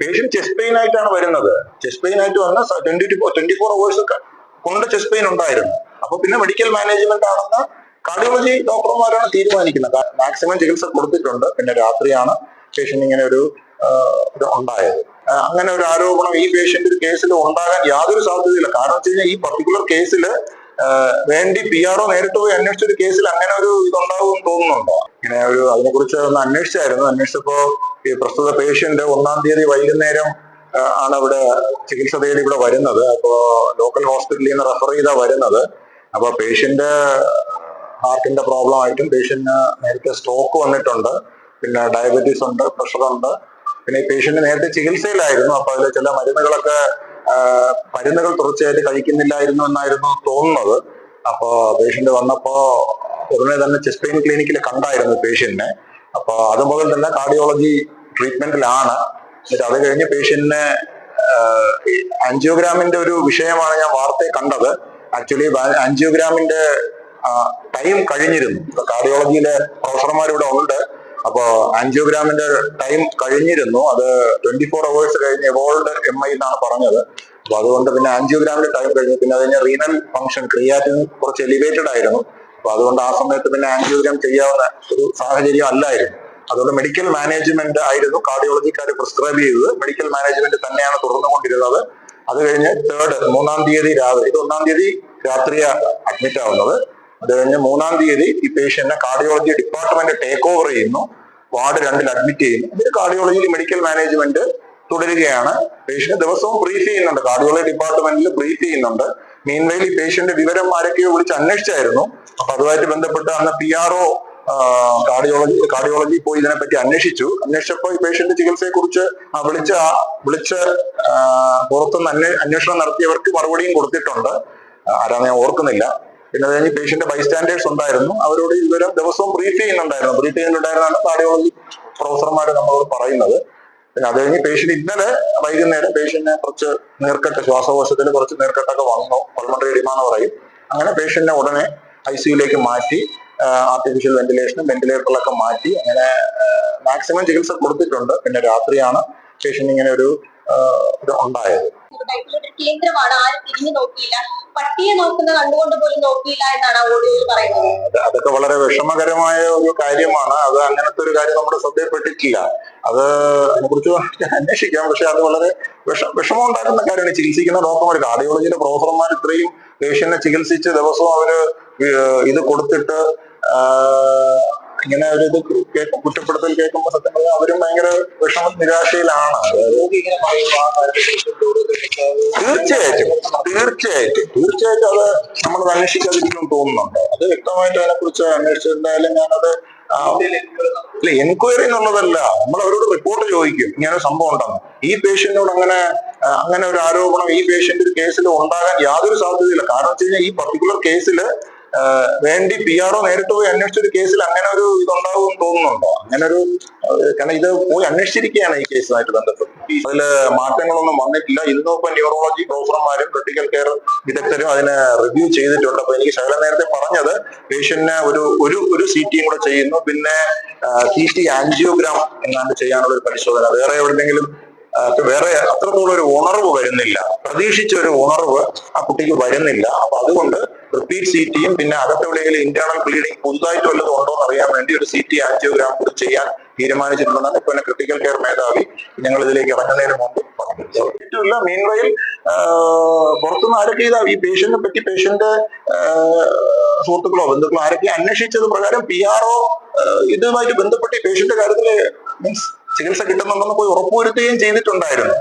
Patient chest pain ആയിട്ടാണ് വരുന്നത്. Chest pain ആയിട്ട് വന്ന ട്വന്റി ട്വന്റി ഫോർ അവേഴ്സ് കൊണ്ട് ചെസ്റ്റ് പെയിൻ ഉണ്ടായിരുന്നു. അപ്പൊ പിന്നെ മെഡിക്കൽ മാനേജ്മെന്റ് ആണെന്ന് കാർഡിയോളജി ഡോക്ടർമാരാണ് തീരുമാനിക്കുന്നത്. മാക്സിമം ചികിത്സ കൊടുത്തിട്ടുണ്ട്. പിന്നെ രാത്രിയാണ് പേഷ്യന്റ് ഇങ്ങനെ ഒരു ഉണ്ടായത്. അങ്ങനെ ഒരു ആരോപണം ഈ പേഷ്യന്റ് ഒരു കേസിൽ ഉണ്ടാകാൻ യാതൊരു സാധ്യതയില്ല. കാരണം വെച്ച് കഴിഞ്ഞാൽ ഈ പർട്ടിക്കുലർ കേസിൽ വേണ്ടി പി ആർഒ നേരിട്ട് പോയി അന്വേഷിച്ച ഒരു കേസിൽ അങ്ങനെ ഒരു ഇതുണ്ടാവും തോന്നുന്നുണ്ടോ? ഇങ്ങനെ ഒരു അതിനെക്കുറിച്ച് ഒന്ന് അന്വേഷിച്ചായിരുന്നു. അന്വേഷിച്ചപ്പോ ഈ പ്രസ്തുത പേഷ്യന്റ് ഒന്നാം തീയതി വൈകുന്നേരം ആണ് ഇവിടെ ചികിത്സ തേടി ഇവിടെ വരുന്നത്. അപ്പോ ലോക്കൽ ഹോസ്പിറ്റലിൽ നിന്ന് റെഫർ ചെയ്താ വരുന്നത്. അപ്പോൾ പേഷ്യന്റ് ഹാർട്ടിന്റെ പ്രോബ്ലം ആയിട്ടും പേഷ്യന്റിന് നേരത്തെ സ്ട്രോക്ക് വന്നിട്ടുണ്ട്. പിന്നെ ഡയബറ്റീസ് ഉണ്ട് പ്രഷർ ഉണ്ട്. പിന്നെ ഈ പേഷ്യന്റ് നേരത്തെ ചികിത്സയിലായിരുന്നു. അപ്പൊ അതിൽ ചില മരുന്നുകളൊക്കെ മരുന്നുകൾ തുടർച്ചയായിട്ട് കഴിക്കുന്നില്ലായിരുന്നു എന്നായിരുന്നു തോന്നുന്നത്. അപ്പോൾ പേഷ്യന്റ് വന്നപ്പോ ഉടനെ തന്നെ ചെസ്റ്റ് പെയിൻ ക്ലിനിക്കിൽ കണ്ടായിരുന്നു പേഷ്യന്റിനെ അപ്പോൾ അതുമുതൽ തന്നെ കാർഡിയോളജി ട്രീറ്റ്മെന്റിലാണ് എന്നിട്ട് അത് കഴിഞ്ഞ് പേഷ്യന്റിന് ആൻജിയോഗ്രാമിന്റെ ഒരു വിഷയമാണ് ഞാൻ വാർത്തയെ കണ്ടത്. ആക്ച്വലി ആൻജിയോഗ്രാമിന്റെ ടൈം കഴിഞ്ഞിരുന്നു. കാർഡിയോളജിയിലെ പ്രൊഫസർമാർ ഇവിടെ ഉണ്ട്. അപ്പോ ആൻജിയോഗ്രാമിന്റെ ടൈം കഴിഞ്ഞിരുന്നു. അത് ട്വന്റി ഫോർ അവേഴ്സ് കഴിഞ്ഞ് എവോൾഡ് എം ഐ എന്നാണ് പറഞ്ഞത്. അപ്പൊ അതുകൊണ്ട് പിന്നെ ആൻജിയോഗ്രാമിന്റെ ടൈം കഴിഞ്ഞു. പിന്നെ അത് കഴിഞ്ഞ റീനൽ ഫംഗ്ഷൻ ക്രിയാറ്റിൻ കുറച്ച് എലിവേറ്റഡ് ആയിരുന്നു. അപ്പൊ അതുകൊണ്ട് ആ സമയത്ത് പിന്നെ ആൻജിയോഗ്രാം ചെയ്യാവുന്ന ഒരു സാഹചര്യം അല്ലായിരുന്നു. അതുകൊണ്ട് മെഡിക്കൽ മാനേജ്മെന്റ് ആയിരുന്നു കാർഡിയോളജിക്കാർ പ്രിസ്ക്രൈബ് ചെയ്തത്. മെഡിക്കൽ മാനേജ്മെന്റ് തന്നെയാണ് തുടർന്നുകൊണ്ടിരുന്നത് അത് കഴിഞ്ഞ് തേർഡ് മൂന്നാം തീയതി രാവിലെ ഇത് ഒന്നാം തീയതി രാത്രി അഡ്മിറ്റ് ആവുന്നത്. അത് കഴിഞ്ഞ് മൂന്നാം തീയതി ഈ പേഷ്യന്റിനെ കാർഡിയോളജി ഡിപ്പാർട്ട്മെന്റ് ടേക്ക് ഓവർ ചെയ്യുന്നു. വാർഡ് രണ്ടിൽ അഡ്മിറ്റ് ചെയ്യുന്നു. ഇതിൽ കാർഡിയോളജിയിൽ മെഡിക്കൽ മാനേജ്മെന്റ് തുടരുകയാണ്. പേഷ്യന്റ് ദിവസവും ബ്രീഫ് ചെയ്യുന്നുണ്ട്. കാർഡിയോളജി ഡിപ്പാർട്ട്മെന്റിൽ ബ്രീഫ് ചെയ്യുന്നുണ്ട്. മീൻവെയിൽ ഈ പേഷ്യന്റ് വിവരം ആരൊക്കെയോ വിളിച്ച് അന്വേഷിച്ചായിരുന്നു. അപ്പൊ അതുമായിട്ട് ബന്ധപ്പെട്ട് അന്ന് P R O cardiology cardiology പോയി ഇതിനെപ്പറ്റി അന്വേഷിച്ചു. അന്വേഷിച്ചപ്പോൾ ഈ പേഷ്യന്റ് ചികിത്സയെ കുറിച്ച് വിളിച്ച വിളിച്ച് പുറത്തുനിന്ന് അന്വേ അന്വേഷണം നടത്തിയവർക്ക് മറുപടിയും കൊടുത്തിട്ടുണ്ട്. ആരാന്ന് ഞാൻ ഓർക്കുന്നില്ല. പിന്നെ കഴിഞ്ഞ് പേഷ്യന്റ് ബൈസ്റ്റാൻഡേഴ്സ് ഉണ്ടായിരുന്നു. അവരോട് ഇതുവരെ ദിവസവും ബ്രീഫ് ചെയ്യുന്നുണ്ടായിരുന്നു. ബ്രീഫ് ചെയ്യുന്നുണ്ടായിരുന്നാണ് കാർഡിയോളജി പ്രൊഫസർമാർ നമ്മളോട് പറയുന്നത്. പിന്നെ അത് കഴിഞ്ഞ് പേഷ്യന്റ് ഇന്നലെ വൈകുന്നേരം പേഷ്യന്റിനെ കുറച്ച് നീർക്കെട്ട് ശ്വാസകോശത്തിൽ കുറച്ച് നീർക്കെട്ടൊക്കെ വന്നു. പൾമണറി എഡിമ എന്ന് പറയും. അങ്ങനെ പേഷ്യന്റിനെ ഉടനെ ഐ സിയുലേക്ക് മാറ്റി. ആർട്ടിഫിഷ്യൽ വെന്റിലേഷനും വെന്റിലേറ്ററിലൊക്കെ മാറ്റി അങ്ങനെ മാക്സിമം ചികിത്സ കൊടുത്തിട്ടുണ്ട്. പിന്നെ രാത്രിയാണ് പേഷ്യന്റ് ഇങ്ങനെ ഒരു ഉണ്ടായത്. കേന്ദ്രമാണ്. ആരും തിരിഞ്ഞു നോക്കിയില്ല. പട്ടിയെ നോക്കുന്ന കണ്ടുകൊണ്ട് പോലും നോക്കിയില്ല എന്നാണ് ഓഡിയോയിൽ പറയുന്നത്. അതൊക്കെ വളരെ വിഷമകരമായ ഒരു കാര്യമാണ്. അത് അങ്ങനത്തെ ഒരു കാര്യം നമ്മുടെ ശ്രദ്ധയിൽപ്പെട്ടിട്ടില്ല. അത് അതിനെക്കുറിച്ച് അന്വേഷിക്കാം. പക്ഷെ അത് വളരെ വിഷ വിഷമം ഉണ്ടായിരുന്ന കാര്യമാണ്. ചികിത്സിക്കുന്ന ഡോക്ടർമാർ കാർഡിയോളജിയിലെ പ്രൊഫസർമാർ ഇത്രയും പേഷ്യന്റിനെ ചികിത്സിച്ച് ദിവസവും അവർ ഇത് കൊടുത്തിട്ട് ഇങ്ങനെ ഒരു ഇത് കേൾക്കും കുറ്റപ്പെടുത്തൽ കേൾക്കുമ്പോൾ സത്യം പറഞ്ഞാൽ അവരും ഭയങ്കര വിഷമ നിരാശയിലാണ്. തീർച്ചയായിട്ടും തീർച്ചയായിട്ടും തീർച്ചയായിട്ടും അത് നമ്മൾ അന്വേഷിക്കാതിരിക്കും തോന്നുന്നുണ്ട്. അത് വ്യക്തമായിട്ട് അതിനെക്കുറിച്ച് അന്വേഷിച്ചിട്ടുണ്ടായാലും ഞാനത് അല്ല എൻക്വയറി എന്നുള്ളതല്ല. നമ്മൾ അവരോട് റിപ്പോർട്ട് ചോദിക്കും ഇങ്ങനെ സംഭവം ഉണ്ടെന്ന്. ഈ പേഷ്യന്റിനോട് അങ്ങനെ അങ്ങനെ ഒരു ആരോപണം ഈ പേഷ്യന്റ് ഒരു കേസിൽ ഉണ്ടാകാൻ യാതൊരു സാധ്യതയില്ല. കാരണം വെച്ച് കഴിഞ്ഞാൽ ഈ പർട്ടിക്കുലർ കേസിൽ വേണ്ടി പി ആർഒ നേരിട്ട് പോയി അന്വേഷിച്ച ഒരു കേസിൽ അങ്ങനെ ഒരു ഇതുണ്ടാവും തോന്നുന്നുണ്ടോ? അങ്ങനെ ഒരു കാരണം ഇത് പോയി അന്വേഷിച്ചിരിക്കുകയാണ് ഈ കേസുമായിട്ട് ബന്ധപ്പെട്ട്. അതിൽ മാറ്റങ്ങളൊന്നും വന്നിട്ടില്ല. ഇന്നും ഇപ്പൊ ന്യൂറോളജി പ്രൊഫസർമാരും ക്രിട്ടിക്കൽ കെയർ വിദഗ്ധരും അതിനെ റിവ്യൂ ചെയ്തിട്ടുണ്ട്. അപ്പൊ എനിക്ക് ശകലം നേരത്തെ പറഞ്ഞത് പേഷ്യന്റിനെ ഒരു ഒരു ഒരു സി ടിയും കൂടെ ചെയ്യുന്നു. പിന്നെ സി ടി ആൻജിയോഗ്രാം എന്നാണ് ചെയ്യാനുള്ള ഒരു പരിശോധന. വേറെ എവിടെയെങ്കിലും വേറെ അത്രത്തോളം ഒരു ഉണർവ് വരുന്നില്ല. പ്രതീക്ഷിച്ച ഒരു ഉണർവ് ആ കുട്ടിക്ക് വരുന്നില്ല. അപ്പൊ അതുകൊണ്ട് റിപ്പീറ്റ് സി ടിയും പിന്നെ അകത്തെവിടെയെങ്കിലും ഇന്റേണൽ ബ്ലീഡിംഗ് പുതുതായിട്ട് വല്ലതും ഉണ്ടോ എന്ന് അറിയാൻ വേണ്ടി ഒരു സി ടി ആൻജിയോഗ്രാം കൂടി ചെയ്യാൻ തീരുമാനിച്ചിട്ടുണ്ടെന്നാണ് ഇപ്പൊ ക്രിട്ടിക്കൽ കെയർ മേധാവി ഞങ്ങൾ ഇതിലേക്ക് ഇറങ്ങുന്നതിന് മുമ്പ് ഏറ്റവുമില്ല മീൻവയിൽ പുറത്തുനിന്ന് ആരൊക്കെ ചെയ്താൽ ഈ പേഷ്യന്റിനെ പറ്റി പേഷ്യന്റ് സുഹൃത്തുക്കളോ ബന്ധുക്കളോ ആരൊക്കെ അന്വേഷിച്ചത് പ്രകാരം പി ആർഒ ഇതുമായിട്ട് ബന്ധപ്പെട്ട് പേഷ്യന്റ് കാര്യത്തിൽ മീൻസ് ചികിത്സ കിട്ടുന്നുണ്ടെന്ന് പോയി ഉറപ്പുവരുത്തുകയും ചെയ്തിട്ടുണ്ടായിരുന്നു.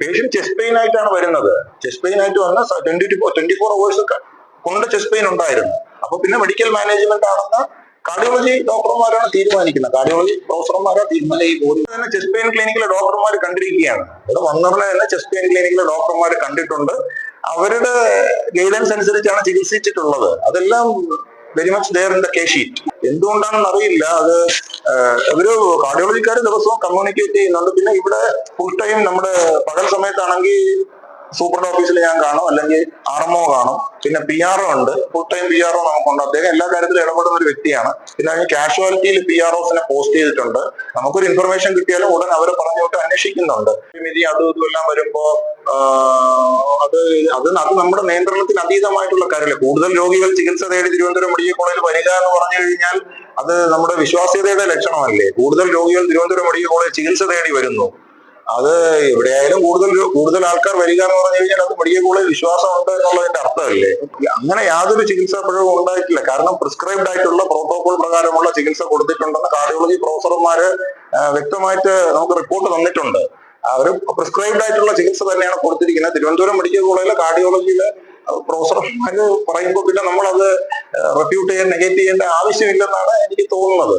പേഷ്യന്റ് ചെസ്റ്റ് പെയിൻ ആയിട്ടാണ് വരുന്നത്. ചെസ്റ്റ് പെയിൻ ആയിട്ട് വന്ന ട്വന്റി ട്വന്റി ഫോർ അവേഴ്സ് കൊണ്ട് ചെസ്റ്റ് പെയിൻ ഉണ്ടായിരുന്നു. അപ്പൊ പിന്നെ മെഡിക്കൽ മാനേജ്മെന്റ് ആണെന്ന് കാർഡിയോളജി ഡോക്ടർമാരാണ് തീരുമാനിക്കുന്നത്. കാർഡിയോളജി പ്രൊഫസർമാരാണ് തീരുമാനിക്കുന്നത് തന്നെ ചെസ്റ്റ് പെയിൻ ക്ലിനിക്കിലെ ഡോക്ടർമാർ കണ്ടിരിക്കുകയാണ്. ഇവിടെ വന്നറിനെ തന്നെ ചെസ്റ്റ് പെയിൻ ക്ലിനിക്കിലെ ഡോക്ടർമാർ കണ്ടിട്ടുണ്ട്. അവരുടെ ഗൈഡൻസ് അനുസരിച്ചാണ് ചികിത്സിച്ചിട്ടുള്ളത്. അതെല്ലാം very much there in the case sheet എന്തുകൊണ്ടാണെന്ന് അറിയില്ല. അത് ഒരു കാർഡിയോളജിക്കാർ ദിവസവും കമ്മ്യൂണിക്കേറ്റ് ചെയ്യുന്നുണ്ട്. പിന്നെ ഇവിടെ ഫുൾ ടൈം നമ്മുടെ പകൽ സമയത്താണെങ്കിൽ സൂപ്രണ്ട് ഓഫീസിൽ ഞാൻ കാണും അല്ലെങ്കിൽ ആർ എംഒ കാണും. പിന്നെ പി ആർ ഉണ്ട്. ഫുൾ ടൈം പി ആർ നമുക്കുണ്ട്. അദ്ദേഹം എല്ലാ കാര്യത്തിലും ഇടപെടുന്ന ഒരു വ്യക്തിയാണ്. പിന്നെ അതിന് കാഷ്വാലിറ്റിയിൽ പി ആർ ഒസിനെ പോസ്റ്റ് ചെയ്തിട്ടുണ്ട്. നമുക്കൊരു ഇൻഫർമേഷൻ കിട്ടിയാലും ഉടൻ അവർ പറഞ്ഞുകൊണ്ട് അന്വേഷിക്കുന്നുണ്ട്. വിധി അതും ഇതും എല്ലാം വരുമ്പോ അത് അത് അത് നമ്മുടെ നിയന്ത്രണത്തിന് അതീതമായിട്ടുള്ള കാര്യമല്ല. കൂടുതൽ രോഗികൾ ചികിത്സ തേടി തിരുവനന്തപുരം മെഡിക്കൽ കോളേജിൽ വരിക എന്ന് പറഞ്ഞു കഴിഞ്ഞാൽ അത് നമ്മുടെ വിശ്വാസ്യതയുടെ ലക്ഷണമല്ലേ? കൂടുതൽ രോഗികൾ തിരുവനന്തപുരം മെഡിക്കൽ കോളേജ് ചികിത്സ തേടി വരുന്നു. അത് എവിടെയായാലും കൂടുതൽ കൂടുതൽ ആൾക്കാർ വരിക എന്ന് പറഞ്ഞു കഴിഞ്ഞാൽ അത് മെഡിക്കൽ കോളേജ് വിശ്വാസം ഉണ്ട് എന്നുള്ളതിന്റെ അർത്ഥമല്ലേ? അങ്ങനെ യാതൊരു ചികിത്സാ പിഴവും ഉണ്ടായിട്ടില്ല. കാരണം പ്രിസ്ക്രൈബ്ഡ് ആയിട്ടുള്ള പ്രോട്ടോകോൾ പ്രകാരമുള്ള ചികിത്സ കൊടുത്തിട്ടുണ്ടെന്ന് കാർഡിയോളജി പ്രൊഫസർമാര് വ്യക്തമായിട്ട് നമുക്ക് റിപ്പോർട്ട് തന്നിട്ടുണ്ട്. അവർ പ്രിസ്ക്രൈബ്ഡ് ആയിട്ടുള്ള ചികിത്സ തന്നെയാണ് കൊടുത്തിരിക്കുന്നത്. തിരുവനന്തപുരം മെഡിക്കൽ കോളേജിലെ കാർഡിയോളജിയിലെ പ്രൊഫസർമാര് പറയുമ്പോൾ പിന്നെ അത് റെഫ്യൂട്ട് ചെയ്യാൻ നെഗറ്റീവ് ചെയ്യേണ്ട ആവശ്യമില്ലെന്നാണ് എനിക്ക് തോന്നുന്നത്.